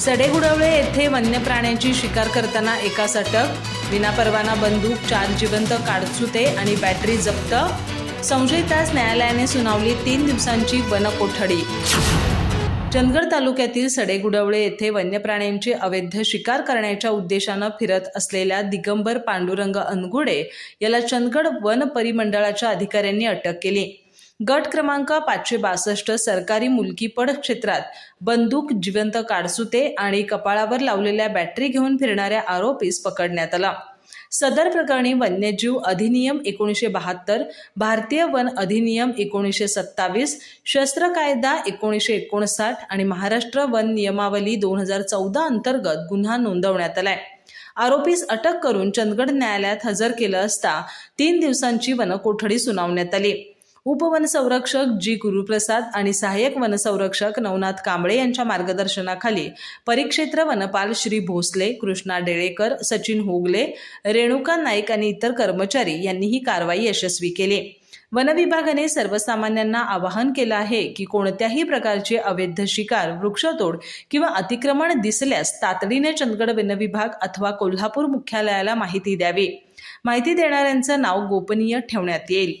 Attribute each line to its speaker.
Speaker 1: सडेगुडवळे येथे वन्य प्राण्यांची शिकार करताना एकास अटक विनापरवाना बंदूक चार जिवंत काडचुते आणि बॅटरी जप्त. संशयितास न्यायालयाने सुनावली तीन दिवसांची वनकोठडी. चंदगड तालुक्यातील सडेगुडवळे येथे वन्य प्राण्यांची अवैध शिकार करण्याच्या उद्देशानं फिरत असलेल्या दिगंबर पांडुरंग अनगुडे याला चंदगड वन परिमंडळाच्या अधिकाऱ्यांनी अटक केली. गट क्रमांक पाचशे बासष्ट सरकारी मुलकीपड क्षेत्रात बंदूक जिवंत काडसुते आणि कपाळावर लावलेल्या बॅटरी घेऊन फिरणाऱ्या आरोपीस पकडण्यात आला. सदर प्रकरणी वन्यजीव अधिनियम एकोणीसशे बहात्तर भारतीय वन अधिनियम एकोणीसशे सत्तावीस शस्त्र कायदा एकोणीसशे एकोणसाठ आणि महाराष्ट्र वन नियमावली दोन हजार चौदा अंतर्गत गुन्हा नोंदवण्यात आलाय. आरोपीस अटक करून चंदगड न्यायालयात हजर केलं असता तीन दिवसांची वनकोठडी सुनावण्यात आली. उपवनसंरक्षक जी गुरुप्रसाद आणि सहाय्यक वनसंरक्षक नवनाथ कांबळे यांच्या मार्गदर्शनाखाली परिक्षेत्र वनपाल श्री भोसले कृष्णा डेळेकर सचिन होगले रेणुका नाईक आणि इतर कर्मचारी यांनी ही कारवाई यशस्वी केली. वनविभागाने सर्वसामान्यांना आवाहन केलं आहे की कोणत्याही प्रकारचे अवैध शिकार वृक्षतोड किंवा अतिक्रमण दिसल्यास तातडीने चंदगड वनविभाग अथवा कोल्हापूर मुख्यालयाला माहिती द्यावी. माहिती देणाऱ्यांचं नाव गोपनीय ठेवण्यात येईल.